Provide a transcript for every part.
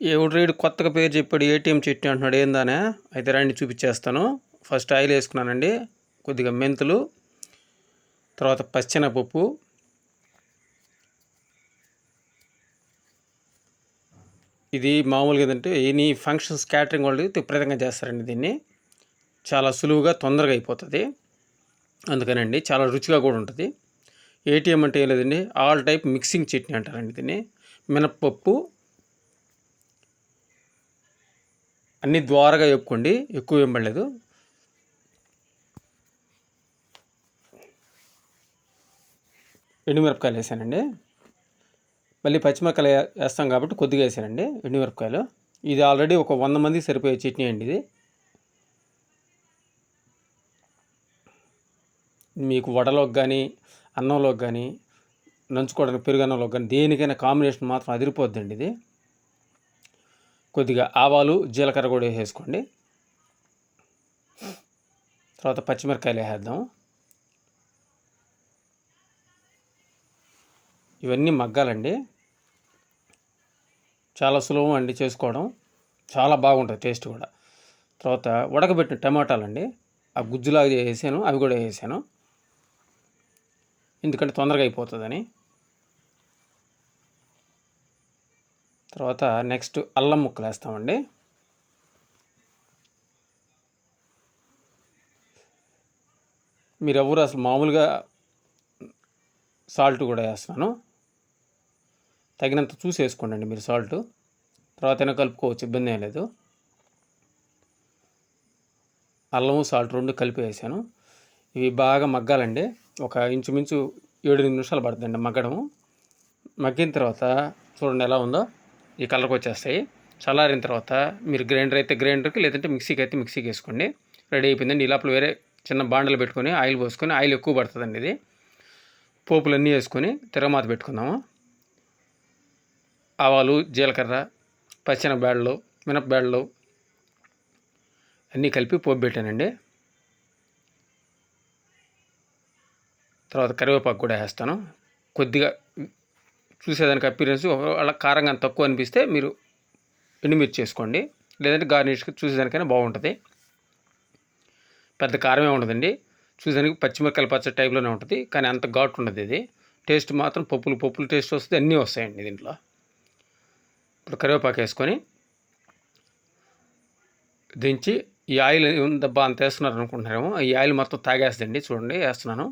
ఎవడు రేడు కొత్తగా పేరు చెప్పాడు ఏటీఎం చట్నీ అంటున్నాడు ఏందానే? అయితే రండి చూపించేస్తాను. ఫస్ట్ ఆయిల్ వేసుకున్నానండి కొద్దిగా మెంతులు తర్వాత పచ్చెనపప్పు. ఇది మామూలుగా ఏంటంటే ఎనీ ఫంక్షన్స్ క్యాటరింగ్ వాళ్ళు విపరీతంగా చేస్తారండి దీన్ని. చాలా సులువుగా తొందరగా అయిపోతుంది. అందుకనండి చాలా రుచిగా కూడా ఉంటుంది. ఏటీఎం అంటే ఏం లేదండి ఆల్ టైప్ మిక్సింగ్ చట్నీ అంటారండి దీన్ని. మినప్పప్పు అన్ని ద్వారగా చెప్పుకోండి ఎక్కువ ఏం పడలేదు. ఎండుమిరపకాయలు వేసానండి. మళ్ళీ పచ్చిమిరపకాయలు వేస్తాం కాబట్టి కొద్దిగా వేసానండి ఎండుమిరపకాయలు. ఇది ఆల్రెడీ ఒక వంద మంది సరిపోయే చట్నీ అండి ఇది. మీకు వడలోకి కానీ అన్నంలోకి కానీ నంచుకోవడానికి పెరుగు అన్నంలోకి కానీ దేనికైనా కాంబినేషన్ మాత్రం అదిరిపోద్దండి ఇది. కొద్దిగా ఆవాలు జీలకర్ర కూడా వేసేసుకోండి. తర్వాత పచ్చిమిరకాయలు వేసేద్దాం ఇవన్నీ మగ్గాలండి. చాలా సులభం అండి చేసుకోవడం. చాలా బాగుంటుంది టేస్ట్ కూడా. తర్వాత ఉడకబెట్టిన టమాటాలండి. ఆ గుజ్జులాగా వేసాను అవి కూడా వేసాను. ఎందుకంటే తొందరగా అయిపోతుందని. తర్వాత నెక్స్ట్ అల్లం ముక్కలు వేస్తామండి మీరు ఎవరు అసలు మామూలుగా సాల్ట్ కూడా వేస్తున్నాను. తగినంత చూసి వేసుకోండి మీరు సాల్ట్. తర్వాత అయినా కలుపుకోవచ్చు ఇబ్బంది ఏం లేదు. అల్లము సాల్ట్ రెండు కలిపి వేసాను. ఇవి బాగా మగ్గాలండి. ఒక ఇంచుమించు ఏడు నిమిషాలు పడుతుందండి మగ్గడము. మగ్గిన తర్వాత చూడండి ఎలా ఉందో. ఈ కలర్కి వచ్చేస్తాయి. చల్లారిన తర్వాత మీరు గ్రైండర్ అయితే గ్రైండర్కి లేదంటే మిక్సీకి అయితే మిక్సీకి వేసుకోండి. రెడీ అయిపోయిందండి. ఈ లోపల వేరే చిన్న బాండలు పెట్టుకొని ఆయిల్ పోసుకొని ఆయిల్ ఎక్కువ పడుతుందండి ఇది. పోపులన్నీ వేసుకొని తిరగమాత పెట్టుకుందాము. ఆవాలు జీలకర్ర పచ్చిన బేడలు మినపబేడలు అన్నీ కలిపి పోపు పెట్టానండి. తర్వాత కరివేపాకు కూడా వేస్తాను. కొద్దిగా చూసేదానికి అపీరెన్స్ కారం కారంగా తక్కువ అనిపిస్తే మీరు ఎండుమిర్చి చేసుకోండి. లేదంటే గార్నిష్కి చూసేదానికైనా బాగుంటుంది. పెద్ద కారమే ఉండదండి. చూసేదానికి పచ్చిమిరకాయల పచ్చడి టైప్లోనే ఉంటుంది. కానీ అంత ఘాటు ఉండదు ఇది. టేస్ట్ మాత్రం పప్పులు పప్పులు టేస్ట్ వస్తుంది అన్నీ వస్తాయండి దీంట్లో. ఇప్పుడు కరివేపాకు వేసుకొని దించి ఈ ఆయిల్ దెబ్బ అంత వేస్తున్నారు అనుకుంటున్నారేమో ఈ ఆయిల్ మొత్తం తాగేస్తుందండి. చూడండి వేస్తున్నాను.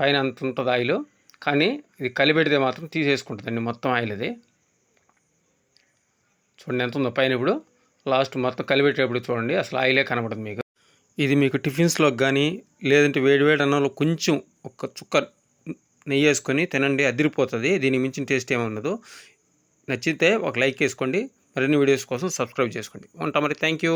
పైన అంత ఉంటుంది ఆయిల్. కానీ ఇది కలిపెడితే మాత్రం తీసేసుకుంటుందండి మొత్తం ఆయిల్ ఇది. చూడండి ఎంత ఉందో పైన ఇప్పుడు. లాస్ట్ మొత్తం కలిపెట్టేప్పుడు చూడండి అసలు ఆయిలే కనబడదు మీకు. ఇది మీకు టిఫిన్స్లోకి కానీ లేదంటే వేడివేడి అన్నంలో కొంచెం ఒక చుక్క నెయ్యి వేసుకొని తినండి అదిరిపోతుంది. దీనికి మించిన టేస్ట్ ఏముండదు నచ్చితే ఒక లైక్ వేసుకోండి. మరిన్ని వీడియోస్ కోసం సబ్స్క్రైబ్ చేసుకోండి. ఉంటా మరి. Thank you